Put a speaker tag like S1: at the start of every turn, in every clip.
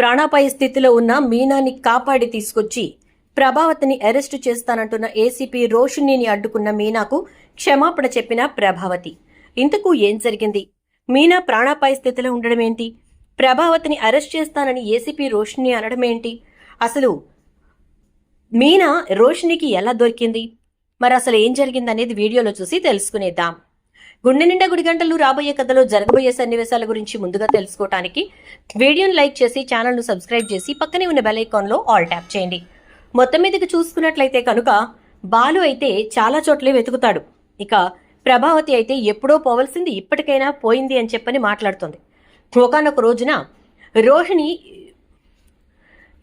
S1: ప్రాణాపాయ స్థితిలో ఉన్న మీనాని కాపాడి తీసుకొచ్చి ప్రభావతిని అరెస్టు చేస్తానంటున్న ఏసీపీ రోషిణిని అడ్డుకున్న మీనాకు క్షమాపణ చెప్పిన ప్రభావతి. ఇంతకు ఏం జరిగింది? మీనా ప్రాణాపాయ స్థితిలో ఉండడం ఏంటి? ప్రభావతిని అరెస్ట్ చేస్తానని ఏసీపీ రోషిణి అనడం ఏంటి? అసలు మీనా రోషిణికి ఎలా దొరికింది? మరి అసలు ఏం జరిగిందనేది వీడియోలో చూసి తెలుసుకునేద్దాం. గుండె నిండా గుడి గంటలు రాబోయే కథలో జరగబోయే సన్నివేశాల గురించి ముందుగా తెలుసుకోవటానికి వీడియోను లైక్ చేసి ఛానల్ను సబ్స్క్రైబ్ చేసి పక్కనే ఉన్న బెల్ ఐకాన్లో ఆల్ ట్యాప్ చేయండి. మొత్తం మీదకి చూసుకున్నట్లయితే కనుక బాలు అయితే చాలా చోట్లే వెతుకుతాడు. ఇక ప్రభావతి అయితే ఎప్పుడో పోవలసింది ఇప్పటికైనా పోయింది అని చెప్పని మాట్లాడుతుంది. ఒకనొక రోజున రోహిణి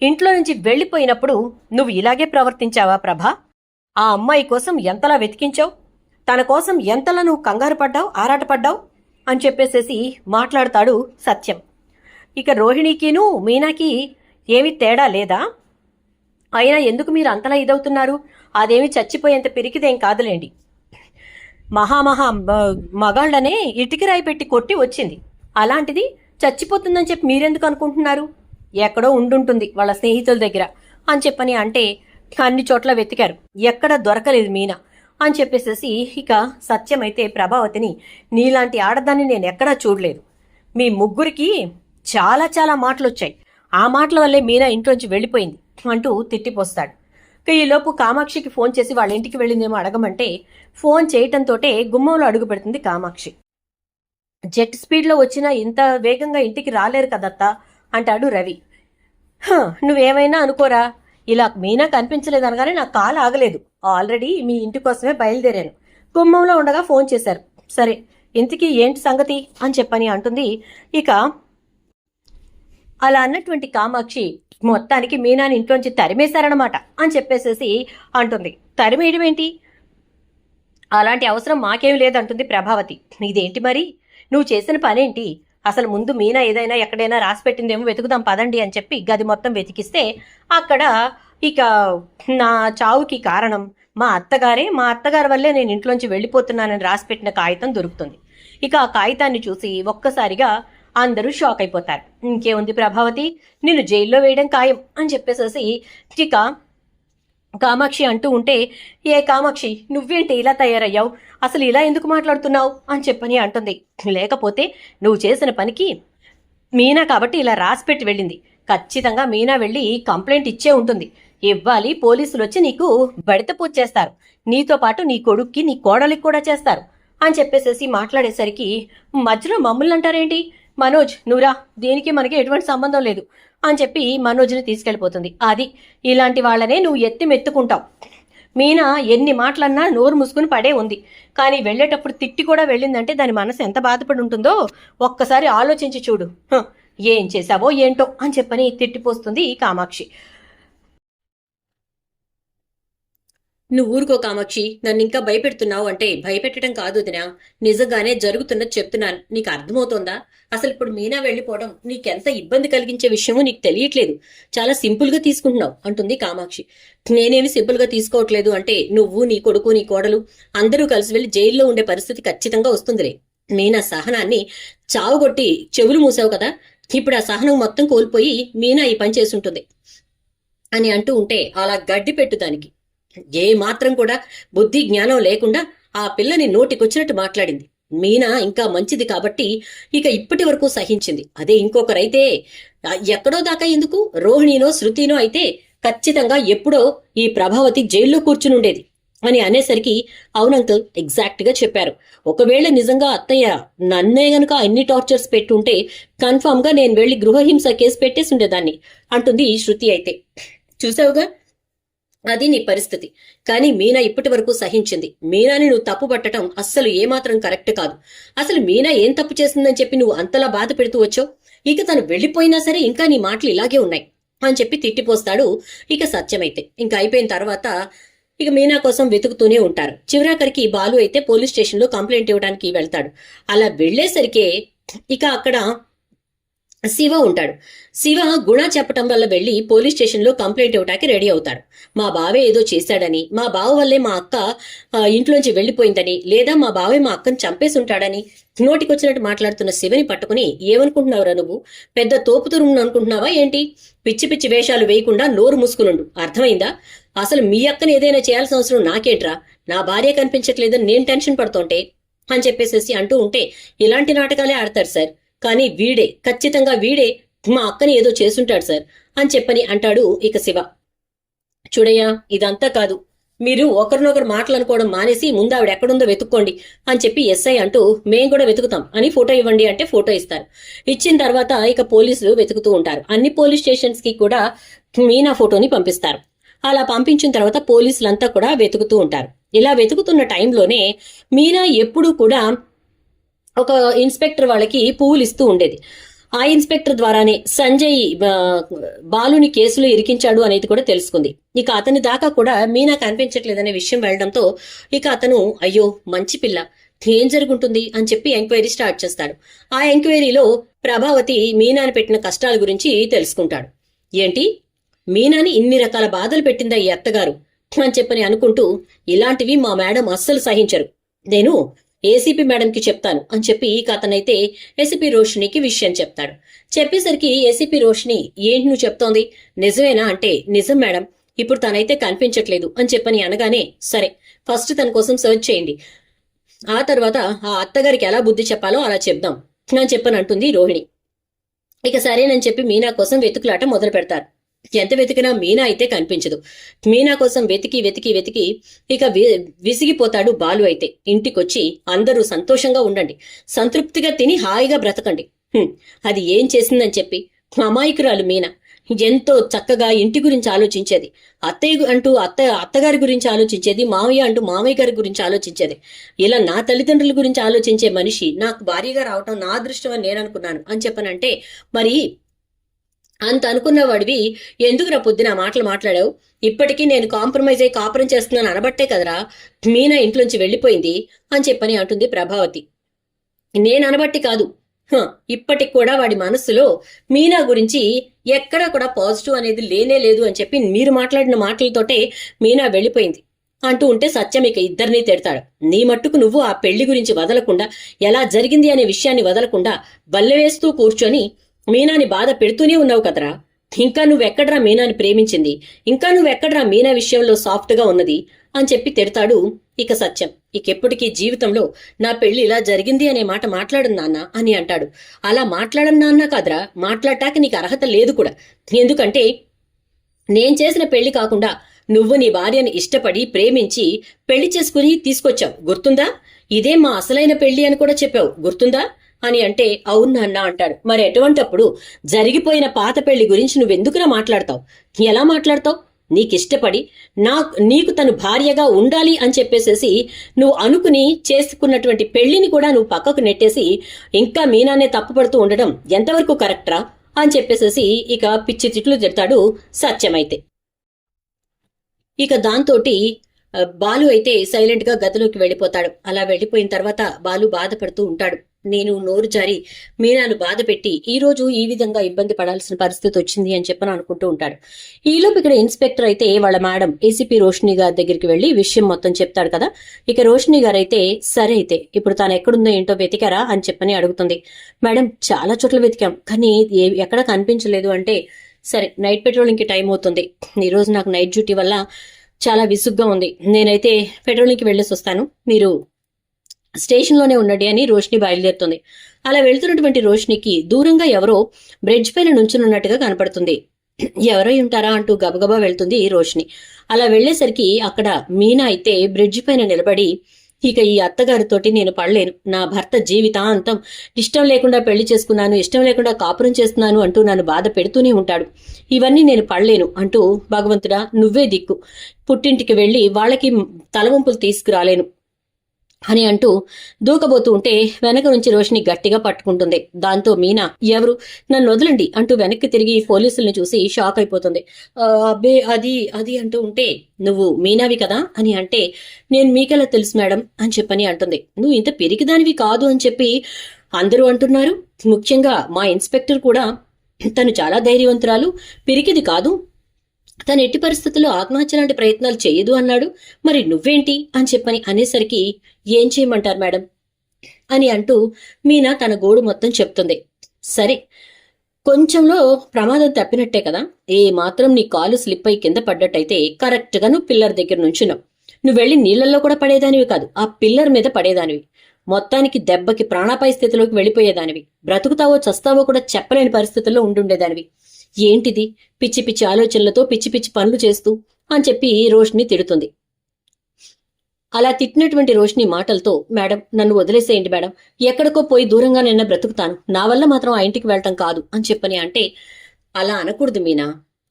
S1: ఇంట్లో నుంచి వెళ్ళిపోయినప్పుడు నువ్వు ఇలాగే ప్రవర్తించావా ప్రభా? ఆ అమ్మాయి కోసం ఎంతలా వెతికించావు? తన కోసం ఎంతలా నువ్వు కంగారు పడ్డావు ఆరాటపడ్డావు అని చెప్పేసేసి మాట్లాడతాడు సత్యం. ఇక రోహిణికిను మీనాకి ఏమి తేడా లేదా? అయినా ఎందుకు మీరు అంతలా ఇదవుతున్నారు? అదేమి చచ్చిపోయేంత పిరికిదేం కాదులేండి. మహామహా మగాళ్ళనే ఇటుకి రాయి పెట్టి కొట్టి వచ్చింది. అలాంటిది చచ్చిపోతుందని చెప్పి మీరెందుకు అనుకుంటున్నారు? ఎక్కడో ఉండుంటుంది వాళ్ళ స్నేహితుల దగ్గర అని చెప్పని అంటే అన్ని చోట్ల వెతికారు. ఎక్కడ దొరకలేదు మీనా. అని చెప్పేసేసి ఇక సత్యమైతే ప్రభావతిని నీలాంటి ఆడదాన్ని నేను ఎక్కడా చూడలేదు. మీ ముగ్గురికి చాలా చాలా మాటలు వచ్చాయి ఆ మాటల వల్లే మీనా ఇంట్లోంచి వెళ్ళిపోయింది అంటూ తిట్టిపోస్తాడు. ఈలోపు కామాక్షికి ఫోన్ చేసి వాళ్ళ ఇంటికి వెళ్ళిందేమో అడగమంటే ఫోన్ చేయటంతోటే గుమ్మంలో అడుగు పెడుతుంది కామాక్షి. జెట్ స్పీడ్లో వచ్చినా ఇంత వేగంగా ఇంటికి రాలేరు కదత్తా అంటాడు రవి. నువ్వేమైనా అనుకోరా? ఇలా మీనా కనిపించలేదు అనగానే నా కాలు ఆగలేదు. ఆల్రెడీ మీ ఇంటి కోసమే బయలుదేరాను. కుంభంలో ఉండగా ఫోన్ చేశారు. సరే ఇంతకీ ఏంటి సంగతి? అని చెప్పని అంటుంది. ఇక అలా అన్నటువంటి కామాక్షి మొత్తానికి మీనాని ఇంట్లోంచి తరిమేశారనమాట అని చెప్పేసేసి అంటుంది. తరిమేయడం ఏంటి? అలాంటి అవసరం మాకేం లేదంటుంది ప్రభావతి. ఇదేంటి మరి? నువ్వు చేసిన పనేంటి? అసలు ముందు మీనా ఏదైనా ఎక్కడైనా రాసి పెట్టిందేమో వెతుకుదాం పదండి అని చెప్పి గది మొత్తం వెతికిస్తే అక్కడ ఇక నా చావుకి కారణం మా అత్తగారే. మా అత్తగారి వల్లే నేను ఇంట్లోంచి వెళ్ళిపోతున్నానని రాసిపెట్టిన కాగితం దొరుకుతుంది. ఇక ఆ కాగితాన్ని చూసి ఒక్కసారిగా అందరూ షాక్ అయిపోతారు. ఇంకేముంది ప్రభావతి? నిన్ను జైల్లో వేయడం ఖాయం అని చెప్పేసేసి ఇక కామాక్షి అంటూ ఉంటే ఏ కామాక్షి నువ్వేంటి ఇలా తయారయ్యావు? అసలు ఇలా ఎందుకు మాట్లాడుతున్నావు? అని చెప్పని అంటుంది. లేకపోతే నువ్వు చేసిన పనికి మీనా కాబట్టి ఇలా రాసిపెట్టి వెళ్ళింది. ఖచ్చితంగా మీనా వెళ్ళి కంప్లైంట్ ఇచ్చే ఉంటుంది. ఇవ్వాలి పోలీసులు వచ్చి నీకు బడిత పూజ చేస్తారు. నీతో పాటు నీ కొడుక్కి నీ కోడలికి కూడా చేస్తారు. అని చెప్పేసేసి మాట్లాడేసరికి మధ్యలో మమ్మల్ని అంటారేంటి? మనోజ్ నువ్వురా దీనికి మనకి ఎటువంటి సంబంధం లేదు అని చెప్పి మనోజ్ని తీసుకెళ్ళిపోతుంది. అది ఇలాంటి వాళ్ళనే నువ్వు ఎత్తి మెత్తుకుంటావు. మీనా ఎన్ని మాటలన్నా నోరు మూసుకుని పడే ఉంది. కానీ వెళ్ళేటప్పుడు తిట్టి కూడా వెళ్ళిందంటే దాని మనసు ఎంత బాధపడి ఉంటుందో ఒక్కసారి ఆలోచించి చూడు. ఏం చేశావో ఏంటో అని చెప్పని తిట్టిపోస్తుంది ఈ కామాక్షి. నువ్వు ఊరుకో కామాక్షి నన్ను ఇంకా భయపెడుతున్నావు అంటే భయపెట్టడం కాదు దినా. నిజంగానే జరుగుతున్నది చెప్తున్నాను. నీకు అర్థమవుతోందా? అసలు ఇప్పుడు మీనా వెళ్ళిపోవడం నీకెంత ఇబ్బంది కలిగించే విషయమో నీకు తెలియట్లేదు. చాలా సింపుల్గా తీసుకుంటున్నావు అంటుంది కామాక్షి. నేనేమి సింపుల్గా తీసుకోవట్లేదు అంటే నువ్వు నీ కొడుకు నీ కోడలు అందరూ కలిసి వెళ్ళి జైల్లో ఉండే పరిస్థితి ఖచ్చితంగా వస్తుందిలే. మీనా సహనాన్ని చావుగొట్టి చెవులు మూసావు కదా? ఇప్పుడు ఆ సహనం మొత్తం కోల్పోయి మీనా ఈ పని చేసుంటుంది అని అంటూ ఉంటే అలా గడ్డి పెట్టు దానికి. ఏ మాత్రం కూడా బుద్ధి జ్ఞానం లేకుండా ఆ పిల్లని నోటికొచ్చినట్టు మాట్లాడింది. మీనా ఇంకా మంచిది కాబట్టి ఇక ఇప్పటి వరకు సహించింది. అదే ఇంకొకరైతే ఎక్కడో దాకా ఎందుకు? రోహిణినో శృతినో అయితే ఖచ్చితంగా ఎప్పుడో ఈ ప్రభావతి జైల్లో కూర్చుని ఉండేది అని అనేసరికి అవునంకుల్ ఎగ్జాక్ట్గా చెప్పారు. ఒకవేళ నిజంగా అత్తయ్య నన్నే గనుక అన్ని టార్చర్స్ పెట్టుంటే కన్ఫామ్గా నేను వెళ్ళి గృహహింస కేసు పెట్టేసి ఉండేదాన్ని అంటుంది ఈ శృతి అయితే. చూసావుగా? అది నీ పరిస్థితి. కానీ మీనా ఇప్పటి వరకు సహించింది. మీనాని నువ్వు తప్పు పట్టడం అస్సలు ఏమాత్రం కరెక్ట్ కాదు. అసలు మీనా ఏం తప్పు చేసిందని చెప్పి నువ్వు అంతలా బాధ పెడుతూ వచ్చావు? ఇక తను వెళ్ళిపోయినా సరే ఇంకా నీ మాటలు ఇలాగే ఉన్నాయి అని చెప్పి తిట్టిపోస్తాడు ఇక సత్యమైతే. ఇంకా అయిపోయిన తర్వాత ఇక మీనా కోసం వెతుకుతూనే ఉంటారు. చివరాఖరికి బాలు అయితే పోలీస్ స్టేషన్లో కంప్లైంట్ ఇవ్వడానికి వెళ్తాడు. అలా వెళ్ళేసరికే ఇక అక్కడ శివ ఉంటాడు. శివ గుణ చెప్పటం వల్ల వెళ్ళి పోలీస్ స్టేషన్లో కంప్లైంట్ ఇవ్వటానికి రెడీ అవుతాడు. మా బావే ఏదో చేశాడని మా బావ వల్లే మా అక్క ఇంట్లోంచి వెళ్ళిపోయిందని లేదా మా బావే మా అక్కను చంపేసి ఉంటాడని నోటికొచ్చినట్టు మాట్లాడుతున్న శివని పట్టుకుని ఏమనుకుంటున్నావురా నువ్వు? పెద్ద తోపుతురు అనుకుంటున్నావా ఏంటి? పిచ్చి పిచ్చి వేషాలు వేయకుండా నోరు మూసుకునుండు. అర్థమైందా? అసలు మీ అక్కని ఏదైనా చేయాల్సిన అవసరం నాకేంట్రా? నా భార్య కనిపించట్లేదని నేను టెన్షన్ పడుతుంటే అని చెప్పేసేసి అంటూ ఉంటే ఇలాంటి నాటకాలే ఆడతారు సార్. కానీ వీడే ఖచ్చితంగా వీడే మా అక్కని ఏదో చేసుంటాడు సార్ అని చెప్పని అంటాడు ఇక శివ. చూడయ్యా ఇదంతా కాదు. మీరు ఒకరినొకరు మాట్లాడుకోవడం మానేసి ముందు ఆవిడ ఎక్కడుందో వెతుక్కోండి అని చెప్పి ఎస్ఐ అంటూ మేం కూడా వెతుకుతాం అని ఫోటో ఇవ్వండి అంటే ఫోటో ఇస్తారు. ఇచ్చిన తర్వాత ఇక పోలీసులు వెతుకుతూ ఉంటారు. అన్ని పోలీస్ స్టేషన్స్కి కూడా మీనా ఫోటోని పంపిస్తారు. అలా పంపించిన తర్వాత పోలీసులంతా కూడా వెతుకుతూ ఉంటారు. ఇలా వెతుకుతున్న టైంలోనే మీనా ఎప్పుడూ కూడా ఒక ఇన్స్పెక్టర్ వాళ్ళకి పువ్వులు ఇస్తూ ఉండేది. ఆ ఇన్స్పెక్టర్ ద్వారానే సంజయ్ బాలుని కేసులో ఇరికించాడు అనేది కూడా తెలుసుకుంది. ఇక అతని దాకా కూడా మీనా కనిపించట్లేదనే విషయం వెళ్ళడంతో ఇక అతను అయ్యో మంచి పిల్ల ఏం జరుగుంటుంది? అని చెప్పి ఎంక్వైరీ స్టార్ట్ చేస్తాడు. ఆ ఎంక్వైరీలో ప్రభావతి మీనాని పెట్టిన కష్టాల గురించి తెలుసుకుంటాడు. ఏంటి? మీనాని ఇన్ని రకాల బాధలు పెట్టిందా ఈ అత్తగారు? అని చెప్పని అనుకుంటూ ఇలాంటివి మా మేడం అస్సలు సహించరు. నేను ఏసీపీ మేడంకి చెప్తాను అని చెప్పి అతనైతే ఏసీపీ రోషినికి విషయం చెప్తాడు. చెప్పేసరికి ఏసీపీ రోషిని ఏంటి నువ్వు చెప్తోంది? నిజమేనా? అంటే నిజం మేడం. ఇప్పుడు తనైతే కనిపించట్లేదు అని చెప్పని అనగానే సరే ఫస్ట్ తన కోసం సర్చ్ చేయండి. ఆ తర్వాత ఆ అత్తగారికి ఎలా బుద్ధి చెప్పాలో అలా చెప్దాం అని చెప్పని అంటుంది రోహిణి. ఇక సరేనని చెప్పి మీనా కోసం వెతుకులాట మొదలు పెడతారు ఎంత వెతికినా మీనా అయితే కనిపించదు. మీనా కోసం వెతికి వెతికి వెతికి ఇక వి- విసిగిపోతాడు బాలు అయితే. ఇంటికొచ్చి అందరూ సంతోషంగా ఉండండి. సంతృప్తిగా తిని హాయిగా బ్రతకండి. అది ఏం చేసిందని చెప్పి అమాయకురాలు మీనా ఎంతో చక్కగా ఇంటి గురించి ఆలోచించేది. అత్తయ్య అంటూ అత్త అత్తగారి గురించి ఆలోచించేది మావయ్య అంటూ మామయ్య గారి గురించి ఆలోచించేది. ఇలా నా తల్లిదండ్రుల గురించి ఆలోచించే మనిషి నాకు భారీగా రావటం నా అదృష్టం అని నేను అనుకున్నాను. అని చెప్పనంటే మరి అంత అనుకున్న వాడివి ఎందుకురా పొద్దున ఆ మాటలు మాట్లాడావు? ఇప్పటికీ నేను కాంప్రమైజ్ అయ్యి కాపురం చేస్తున్నాను అనబట్టే కదరా. మీనా ఇంట్లోంచి వెళ్ళిపోయింది అని చెప్పని అంటుంది ప్రభావతి. నేను అనబట్టి కాదు. ఇప్పటికి కూడా వాడి మనస్సులో మీనా గురించి ఎక్కడా కూడా పాజిటివ్ అనేది లేనే లేదు అని చెప్పి మీరు మాట్లాడిన మాటలతోటే మీనా వెళ్ళిపోయింది. అంటూ ఉంటే సత్యం ఇక ఇద్దరినీ తిడతాడు. నీ మట్టుకు నువ్వు ఆ పెళ్ళి గురించి వదలకుండా ఎలా జరిగింది అనే విషయాన్ని వదలకుండా బల్లెవేస్తూ కూర్చొని మీనాని బాధ పెడుతూనే ఉన్నావు కదరా. ఇంకా నువ్వెక్కడ్రా మీనాని ప్రేమించింది? ఇంకా నువ్వెక్కడ్రా మీనా విషయంలో సాఫ్ట్గా ఉన్నది? అని చెప్పి తిడతాడు ఇక సత్యం. ఇకెప్పటికీ జీవితంలో నా పెళ్ళి ఇలా జరిగింది అనే మాట మాట్లాడు నాన్న అని అంటాడు. అలా మాట్లాడను నాన్న కాదురా. మాట్లాడటానికి నీకు అర్హత లేదు కూడా. ఎందుకంటే నేను చేసిన పెళ్ళి కాకుండా నువ్వు నీ భార్యని ఇష్టపడి ప్రేమించి పెళ్ళి చేసుకుని తీసుకొచ్చావు. గుర్తుందా? ఇదే మా అసలైన పెళ్ళి అని కూడా చెప్పావు. గుర్తుందా? అని అంటే అవును నాన్న అంటాడు. మరి ఎటువంటప్పుడు జరిగిపోయిన పాత పెళ్ళి గురించి నువ్వెందుకురా మాట్లాడతావు? ఎలా మాట్లాడతావు? నీకిష్టపడి నా నీకు తను భార్యగా ఉండాలి అని చెప్పేసేసి నువ్వు అనుకుని చేసుకున్నటువంటి పెళ్ళిని కూడా నువ్వు పక్కకు నెట్టేసి ఇంకా మీనానే తప్పుపడుతూ ఉండడం ఎంతవరకు కరెక్ట్రా? అని చెప్పేసేసి ఇక పిచ్చి తిట్లు తిడతాడు సత్యమైతే. ఇక దాంతోటి బాలు అయితే సైలెంట్గా గదిలోకి వెళ్ళిపోతాడు. అలా వెళ్ళిపోయిన తర్వాత బాలు బాధపడుతూ ఉంటాడు. నేను నోరు జారి మీనాను బాధ పెట్టి ఈ రోజు ఈ విధంగా ఇబ్బంది పడాల్సిన పరిస్థితి వచ్చింది అని చెప్పని అనుకుంటూ ఉంటాడు. ఈలోపు ఇక్కడ ఇన్స్పెక్టర్ అయితే వాళ్ళ మేడం ఏసీపీ రోషిని గారి దగ్గరికి వెళ్ళి విషయం మొత్తం చెప్తాడు కదా. ఇక రోషిని గారు అయితే సరే అయితే ఇప్పుడు తాను ఎక్కడుందో ఏంటో వెతికారా అని చెప్పని అడుగుతుంది. మేడం చాలా చోట్ల వెతికాం కానీ ఎక్కడ కనిపించలేదు అంటే సరే నైట్ పెట్రోలింగ్కి టైం అవుతుంది. ఈ రోజు నాకు నైట్ డ్యూటీ వల్ల చాలా విసుగ్గా ఉంది. నేనైతే పెట్రోలింగ్కి వెళ్ళేసి వస్తాను. మీరు స్టేషన్లోనే ఉండండి అని రోషిని బయలుదేరుతుంది. అలా వెళ్తున్నటువంటి రోషినికి దూరంగా ఎవరో బ్రిడ్జ్ పైన నుంచునున్నట్టుగా కనపడుతుంది. ఎవరో ఉంటారా అంటూ గబగబా వెళ్తుంది రోషిని అలా వెళ్ళేసరికి అక్కడ మీనా అయితే బ్రిడ్జ్ పైన నిలబడి ఇక ఈ అత్తగారితోటి నేను పడలేను. నా భర్త జీవితాంతం ఇష్టం లేకుండా పెళ్ళి చేసుకున్నాను ఇష్టం లేకుండా కాపురం చేస్తున్నాను అంటూ నన్ను బాధ పెడుతూనే ఉంటాడు. ఇవన్నీ నేను పడలేను అంటూ భగవంతుడా నువ్వే దిక్కు. పుట్టింటికి వెళ్ళి వాళ్ళకి తలవంపులు తీసుకురాలేను. అని అంటూ దూకబోతూ ఉంటే వెనక నుంచి రోషిని గట్టిగా పట్టుకుంటుంది. దాంతో మీనా ఎవరు? నన్ను వదలండి అంటూ వెనక్కి తిరిగి పోలీసుల్ని చూసి షాక్ అయిపోతుంది. అబ్బే అది అది అంటూ ఉంటే నువ్వు మీనావి కదా? అని అంటే నేను మీకెలా తెలుసు మేడం? అని చెప్పని అంటుంది. నువ్వు ఇంత పెరిగిదానివి కాదు అని చెప్పి అందరూ అంటున్నారు. ముఖ్యంగా మా ఇన్స్పెక్టర్ కూడా తను చాలా ధైర్యవంతురాలు. పిరికిది కాదు తను ఎట్టి పరిస్థితుల్లో ఆత్మహత్య లాంటి ప్రయత్నాలు చేయదు అన్నాడు. మరి నువ్వేంటి? అని చెప్పని అనేసరికి ఏం చేయమంటారు మేడం? అని అంటూ మీనా తన గోడు మొత్తం చెప్తుంది. సరే కొంచెంలో ప్రమాదం తప్పినట్టే కదా. ఏ మాత్రం నీ కాలు స్లిప్ అయి కింద పడ్డట్టయితే కరెక్ట్గా నువ్వు పిల్లర్ దగ్గర నుంచున్నావు. నువ్వు వెళ్ళి నీళ్ళల్లో కూడా పడేదానివి కాదు ఆ పిల్లర్ మీద పడేదానివి. మొత్తానికి దెబ్బకి ప్రాణాపాయ స్థితిలోకి వెళ్ళిపోయేదానివి. బ్రతుకుతావో చస్తావో కూడా చెప్పలేని పరిస్థితుల్లో ఉండుండేదానివి. ఏంటిది? పిచ్చి పిచ్చి ఆలోచనలతో పిచ్చి పిచ్చి పనులు చేస్తూ అని చెప్పి రోష్ని తిడుతుంది. అలా తిట్టినటువంటి రోష్ని మాటలతో మేడం నన్ను వదిలేసేయండి మేడం. ఎక్కడికో పోయి దూరంగా నిన్న బ్రతుకుతాను. నా వల్ల మాత్రం ఆ ఇంటికి వెళ్ళటం కాదు అని చెప్పని అంటే అలా అనకూడదు మీనా.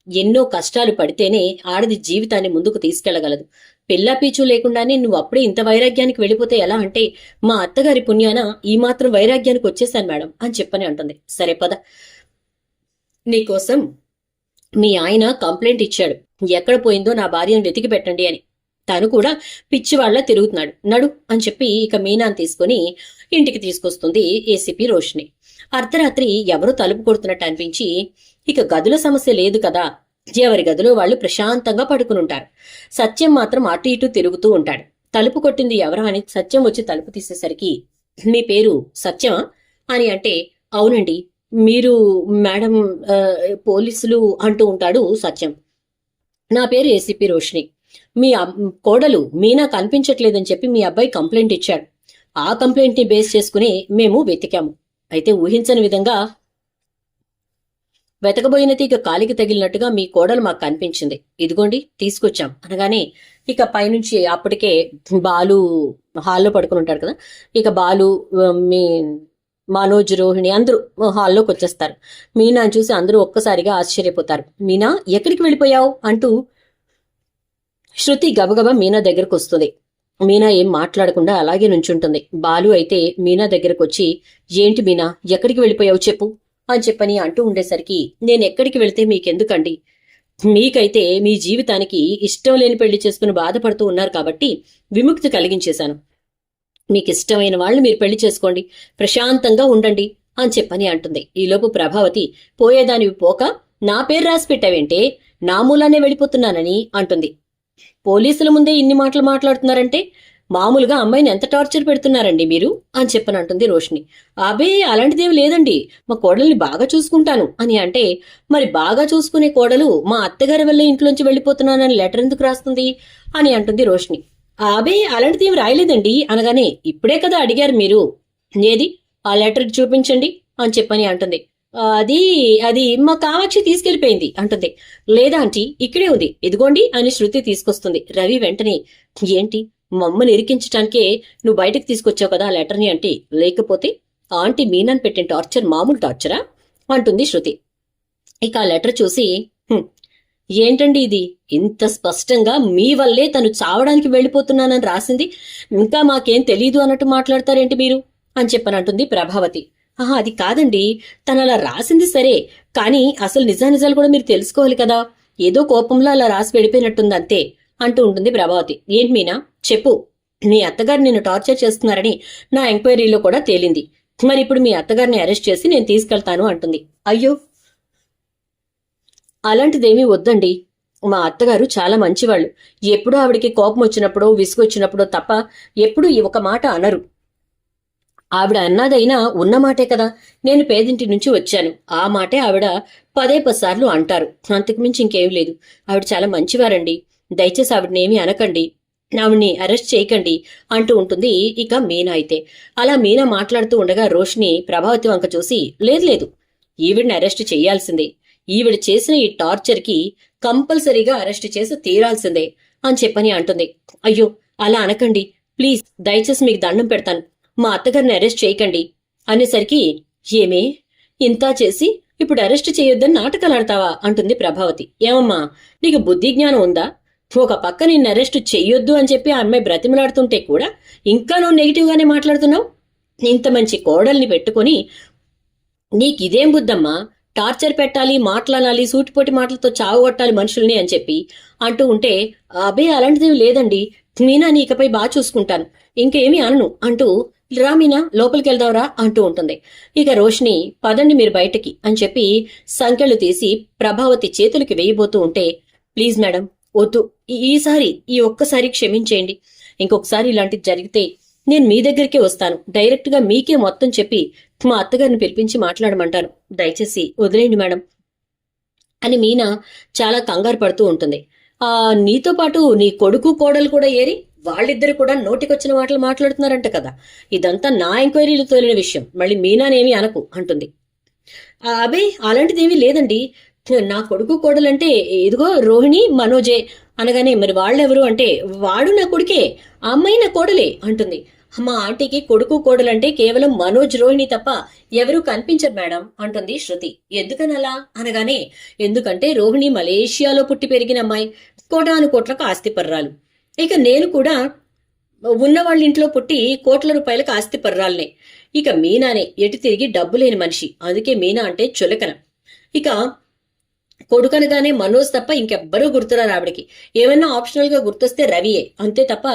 S1: ఎన్నో కష్టాలు పడితేనే ఆడది జీవితాన్ని ముందుకు తీసుకెళ్ళగలదు పిల్ల పీచు లేకుండానే నువ్వు అప్పుడే ఇంత వైరాగ్యానికి వెళ్ళిపోతే ఎలా అంటే మా అత్తగారి పుణ్యాన ఈ మాత్రం వైరాగ్యానికి వచ్చేసాను మేడం అని చెప్పని అంటుంది. సరే పద. నీకోసం మీ ఆయన కంప్లైంట్ ఇచ్చాడు. ఎక్కడ పోయిందో నా భార్యను వెతికి పెట్టండి అని. తను కూడా పిచ్చివాళ్ళ తిరుగుతున్నాడు. నడు అని చెప్పి ఇక మీనాన్ని తీసుకుని ఇంటికి తీసుకొస్తుంది ఏసీపీ రోషిని అర్ధరాత్రి ఎవరో తలుపు కొడుతున్నట్టు అనిపించి ఇక గదుల సమస్య లేదు కదా. ఎవరి గదిలో వాళ్ళు ప్రశాంతంగా పడుకునుంటారు సత్యం మాత్రం అటు ఇటు తిరుగుతూ ఉంటాడు. తలుపు కొట్టింది ఎవరా అని సత్యం వచ్చి తలుపు తీసేసరికి మీ పేరు సత్యమా? అని అంటే అవునండి మీరు మేడం పోలీసులు అంటూ ఉంటాడు సత్యం. నా పేరు ఏసీపీ రోషిని మీ కోడలు మీనా కనిపించట్లేదని చెప్పి మీ అబ్బాయి కంప్లైంట్ ఇచ్చాడు. ఆ కంప్లైంట్ని బేస్ చేసుకుని మేము వెతికాము. అయితే ఊహించని విధంగా వెతకబోయిన తీగ కాలికి తగిలినట్టుగా మీ కోడలు మాకు కనిపించింది. ఇదిగోండి తీసుకొచ్చాం. అనగానే ఇక పైనుంచి అప్పటికే బాలు హాల్లో పడుకుని ఉంటాడు కదా. ఇక బాలు మీ మనోజ్ రోహిణి అందరూ హాల్లోకి వచ్చేస్తారు. మీనాని చూసి అందరూ ఒక్కసారిగా ఆశ్చర్యపోతారు. మీనా ఎక్కడికి వెళ్ళిపోయావు? అంటూ శృతి గబగబా మీనా దగ్గరకు వస్తుంది. మీనా ఏం మాట్లాడకుండా అలాగే నుంచుంటుంది. బాలు అయితే మీనా దగ్గరకు వచ్చి ఏంటి మీనా ఎక్కడికి వెళ్ళిపోయావు చెప్పు అని చెప్పని అంటూ ఉండేసరికి నేను ఎక్కడికి వెళితే మీకెందుకండి? మీకైతే మీ జీవితానికి ఇష్టం లేని పెళ్ళి చేసుకుని బాధపడుతూ ఉన్నారు కాబట్టి విముక్తి కలిగించేశాను. మీకు ఇష్టమైన వాళ్ళు మీరు పెళ్ళి చేసుకోండి. ప్రశాంతంగా ఉండండి అని చెప్పని అంటుంది. ఈలోపు ప్రభావతి పోయేదానివి పోక నా పేరు రాసి పెట్టావేంటే? నా మూలానే వెళ్ళిపోతున్నానని అంటుంది. పోలీసుల ముందే ఇన్ని మాటలు మాట్లాడుతున్నారంటే? మామూలుగా అమ్మాయిని ఎంత టార్చర్ పెడుతున్నారండి మీరు? అని చెప్పని అంటుంది రోషిని అబే అలాంటిదేమి లేదండి. మా కోడల్ని బాగా చూసుకుంటాను అని అంటే మరి బాగా చూసుకునే కోడలు మా అత్తగారి వల్ల ఇంట్లోంచి వెళ్ళిపోతున్నానని లెటర్ ఎందుకు రాస్తుంది? అని అంటుంది రోషిని అబే అలాంటిదేమి రాయలేదండి అనగానే ఇప్పుడే కదా అడిగారు మీరు. ఏది? ఆ లెటర్ చూపించండి అని చెప్పని అంటుంది. అది అది మా కామాక్షి తీసుకెళ్ళిపోయింది అంటుంది. లేదా ఆంటీ ఇక్కడే ఉంది. ఇదిగోండి అని శృతి తీసుకొస్తుంది. రవి వెంటనే ఏంటి? మమ్మల్ని ఇరికించటానికే నువ్వు బయటకు తీసుకొచ్చావు కదా ఆ లెటర్ని అంటే లేకపోతే ఆంటీ మీనాన్ పెట్టిన టార్చర్ మామూలు టార్చరా అంటుంది శృతి. ఇక ఆ లెటర్ చూసి ఏంటండి ఇది? ఇంత స్పష్టంగా మీ వల్లే తను చావడానికి వెళ్ళిపోతున్నానని రాసింది? ఇంకా మాకేం తెలీదు అన్నట్టు మాట్లాడతారేంటి మీరు? అని చెప్పని అంటుంది ప్రభావతి. ఆహా అది కాదండి. తను అలా రాసింది సరే కానీ అసలు నిజానిజాలు కూడా మీరు తెలుసుకోవాలి కదా. ఏదో కోపంలో అలా రాసి వెళ్ళిపోయినట్టుంది అంతే అంటూ ఉంటుంది ప్రభావతి. ఏంటి మీనా? చెప్పు. మీ అత్తగారు నిన్ను టార్చర్ చేస్తున్నారని నా ఎంక్వైరీలో కూడా తేలింది. మరి ఇప్పుడు మీ అత్తగారిని అరెస్ట్ చేసి నేను తీసుకెళ్తాను అంటుంది. అయ్యో అలాంటిదేమీ వద్దండి. మా అత్తగారు చాలా మంచివాళ్ళు. ఎప్పుడూ ఆవిడికి కోపం వచ్చినప్పుడో విసుగొచ్చినప్పుడో తప్ప ఎప్పుడూ ఈ ఒక మాట అనరు. ఆవిడ అన్నదైనా ఉన్న మాటే కదా. నేను పేదింటి నుంచి వచ్చాను. ఆ మాటే ఆవిడ పదే పదిసార్లు అంటారు. అంతకుమించి ఇంకేం లేదు. ఆవిడ చాలా మంచివారండి. దయచేసి ఆవిడనేమీ అనకండి. ఆవిడ్ని అరెస్ట్ చేయకండి అంటూ ఉంటుంది ఇక మీనా అయితే. అలా మీనా మాట్లాడుతూ ఉండగా రోషిని ప్రభావతి వంక చూసి లేదు లేదు ఈవిడిని అరెస్ట్ చేయాల్సిందే. ఈవిడ చేసిన ఈ టార్చర్కి కంపల్సరీగా అరెస్ట్ చేసి తీరాల్సిందే అని చెప్పని అంటుంది. అయ్యో అలా అనకండి. ప్లీజ్ దయచేసి మీకు దండం పెడతాను. మా అత్తగారిని అరెస్ట్ చేయకండి. అనేసరికి ఏమే? ఇంతా చేసి ఇప్పుడు అరెస్ట్ చేయొద్దని నాటకాలు ఆడతావా? అంటుంది ప్రభావతి. ఏమమ్మా నీకు బుద్ధి జ్ఞానం ఉందా? ఒక పక్క నిన్ను అరెస్ట్ చెయ్యొద్దు అని చెప్పి ఆ అమ్మాయి బ్రతిమలాడుతుంటే కూడా ఇంకా నువ్వు నెగిటివ్గానే మాట్లాడుతున్నావు? ఇంత మంచి కోడల్ని పెట్టుకొని నీకిదేం బుద్ధమ్మా? టార్చర్ పెట్టాలి మాట్లాడాలి సూటిపోటి మాటలతో చావగొట్టాలి మనుషుల్ని అని చెప్పి అంటూ ఉంటే అబే అలాంటిదేమి లేదండి. మీనా నీకపై బాగా చూసుకుంటాను. ఇంకేమీ అనను అంటూ రా మీనా లోపలికి వెళ్దాంరా అంటూ ఉంటుంది. ఇక రోషిని పదండి మీరు బయటకి అని చెప్పి సంఖ్యలు తీసి ప్రభావతి చేతులకి వేయబోతూ ఉంటే ప్లీజ్ మేడం వద్దు. ఈసారి ఈ ఒక్కసారి క్షమించేయండి. ఇంకొకసారి ఇలాంటిది జరిగితే నేను మీ దగ్గరికే వస్తాను. డైరెక్ట్గా మీకే మొత్తం చెప్పి మా అత్తగారిని పిలిపించి మాట్లాడమంటాను. దయచేసి వదిలేయండి మేడం. అని మీనా చాలా కంగారు పడుతూ ఉంటుంది. ఆ నీతో పాటు నీ కొడుకు కోడలు కూడా ఏరి వాళ్ళిద్దరు కూడా నోటికొచ్చిన మాటలు మాట్లాడుతున్నారంట కదా. ఇదంతా నా ఎంక్వైరీలు తోలిన విషయం. మళ్ళీ మీనానేమి అనకు అంటుంది. అబే అలాంటిదేమీ లేదండి. నా కొడుకు కోడలంటే ఇదిగో రోహిణి మనోజే అనగానే మరి వాళ్ళెవరు అంటే వాడు నా కొడుకే ఆ అమ్మాయి నా కోడలే అంటుంది. మా ఆంటీకి కొడుకు కోడలంటే కేవలం మనోజ్ రోహిణి తప్ప ఎవరూ కనిపించరు మేడం అంటుంది శృతి. ఎందుకనలా? అనగానే ఎందుకంటే రోహిణి మలేషియాలో పుట్టి పెరిగిన అమ్మాయి కోటాను కోట్లకు ఆస్తిపర్రాలు. ఇక నేను కూడా ఉన్న వాళ్ళ ఇంట్లో పుట్టి కోట్ల రూపాయలకు ఆస్తిపర్రాలనే. ఇక మీనానే ఎటు తిరిగి డబ్బు లేని మనిషి. అందుకే మీనా అంటే చులకన. ఇక కొడుకనగానే మనోజ్ తప్ప ఇంకెవ్వరూ గుర్తురారు ఆవిడకి. ఏమన్నా ఆప్షనల్గా గుర్తొస్తే రవియే. అంతే తప్ప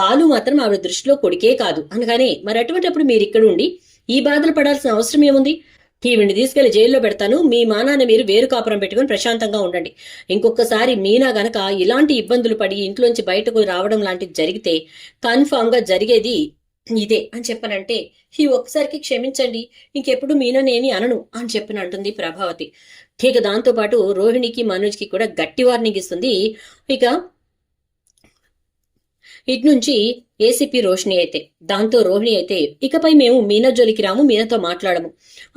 S1: బాలు మాత్రం ఆవిడ దృష్టిలో కొడుకే కాదు. అనగానే మరి అటువంటిప్పుడు మీరు ఇక్కడ ఉండి ఈ బాధలు పడాల్సిన అవసరం ఏముంది? ఈవిని తీసుకెళ్ళి జైల్లో పెడతాను. మీ మానాన్ని మీరు వేరు కాపురం పెట్టుకుని ప్రశాంతంగా ఉండండి. ఇంకొకసారి మీనా గనక ఇలాంటి ఇబ్బందులు పడి ఇంట్లోంచి బయటకు రావడం లాంటిది జరిగితే కన్ఫామ్గా జరిగేది ఇదే అని చెప్పనంటే ఈ ఒక్కసారికి క్షమించండి. ఇంకెప్పుడు మీననేమి అనను అని చెప్పిన అంటుంది ప్రభావతి. ఇక దాంతో పాటు రోహిణికి మనోజ్కి కూడా గట్టి వార్నింగ్ ఇస్తుంది. ఇక ఇటు నుంచి ఏసీపీ రోషిణి అయితే దాంతో రోహిణి అయితే ఇకపై మేము మీనా జోలికి రాము మీనాతో మాట్లాడము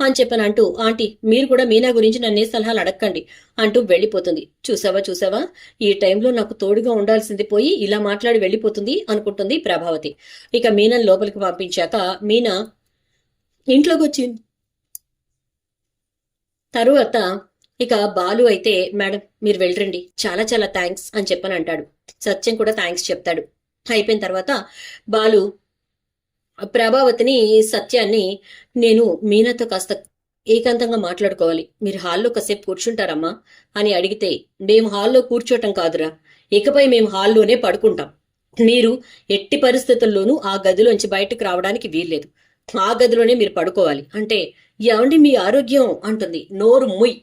S1: అని చెప్పని అంటూ ఆంటీ మీరు కూడా మీనా గురించి నన్నే సలహాలు అడగండి అంటూ వెళ్ళిపోతుంది. చూసావా చూసావా? ఈ టైంలో నాకు తోడుగా ఉండాల్సింది పోయి ఇలా మాట్లాడి వెళ్ళిపోతుంది అనుకుంటుంది ప్రభావతి. ఇక మీనాను లోపలికి పంపించాక మీనా ఇంట్లోకి వచ్చి తరువాత ఇక బాలు అయితే మేడం మీరు వెళ్ళరండి. చాలా చాలా థ్యాంక్స్ అని చెప్పని అంటాడు. సత్యం కూడా థ్యాంక్స్ చెప్తాడు. అయిపోయిన తర్వాత బాలు ప్రభావతిని సత్యాన్ని నేను మీనాతో కాస్త ఏకాంతంగా మాట్లాడుకోవాలి. మీరు హాల్లో కాసేపు కూర్చుంటారమ్మా అని అడిగితే మేము హాల్లో కూర్చోటం కాదురా. ఇకపై మేము హాల్లోనే పడుకుంటాం. మీరు ఎట్టి పరిస్థితుల్లోనూ ఆ గదిలోంచి బయటకు రావడానికి వీల్లేదు. ఆ గదిలోనే మీరు పడుకోవాలి. అంటే ఏమండి మీ ఆరోగ్యం? అంటుంది నోరు ముయ్.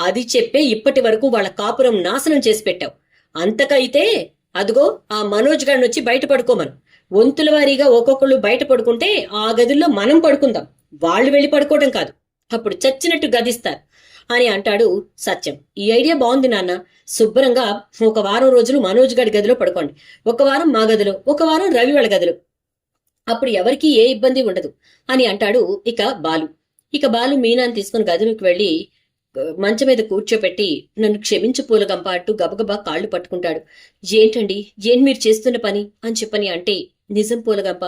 S1: అది చెప్పే ఇప్పటి వరకు వాళ్ళ కాపురం నాశనం చేసి పెట్టావు. అంతకైతే అదిగో ఆ మనోజ్ గారిని వచ్చి బయట పడుకోమను వంతుల వారీగా ఒక్కొక్కళ్ళు బయట పడుకుంటే ఆ గదుల్లో మనం పడుకుందాం. వాళ్ళు వెళ్ళి పడుకోవడం కాదు. అప్పుడు చచ్చినట్టు గదిస్తారు. అని అంటాడు సత్యం. ఈ ఐడియా బాగుంది నాన్న. శుభ్రంగా ఒక వారం రోజులు మనోజ్ గారి గదిలో పడుకోండి. ఒక వారం మా గదిలో ఒక వారం రవి వాళ్ళ గదిలో. అప్పుడు ఎవరికీ ఏ ఇబ్బంది ఉండదు అని అంటాడు ఇక బాలు. ఇక బాలు మీనాన్ని తీసుకుని గదిలోకి వెళ్ళి మంచం మీద కూర్చోపెట్టి నన్ను క్షమించు పూలగంప అంటూ గబగబా కాళ్ళు పట్టుకుంటాడు. ఏంటండి? ఏం మీరు చేస్తున్న పని? అని చెప్పని అంటే నిజం పూలగంప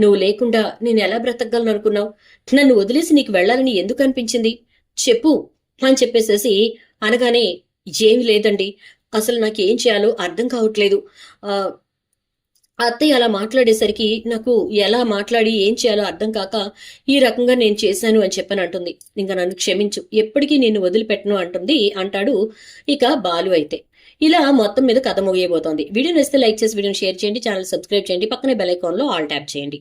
S1: నువ్వు లేకుండా నేను ఎలా బ్రతకగలను అనుకున్నావు? నన్ను వదిలేసి నీకు వెళ్ళాలని ఎందుకు అనిపించింది? చెప్పు అని చెప్పేసేసి అనగానే ఏమి లేదండి. అసలు నాకు ఏం చేయాలో అర్థం కావట్లేదు. అత్తయ్య అలా మాట్లాడేసరికి నాకు ఎలా మాట్లాడి ఏం చేయాలో అర్థం కాక ఈ రకంగా నేను చేశాను అని చెప్పని అంటుంది. ఇంకా నన్ను క్షమించు. ఎప్పటికీ నేను వదిలిపెట్టను అంటుంది. అంటాడు ఇక బాలు అయితే. ఇలా మొత్తం మీద కథ ముగియబోతోంది. వీడియో నచ్చితే లైక్ చేసి వీడియోని షేర్ చేయండి. ఛానల్ సబ్స్క్రైబ్ చేయండి. పక్కనే బెల్ ఐకాన్లో ఆల్ ట్యాప్ చేయండి.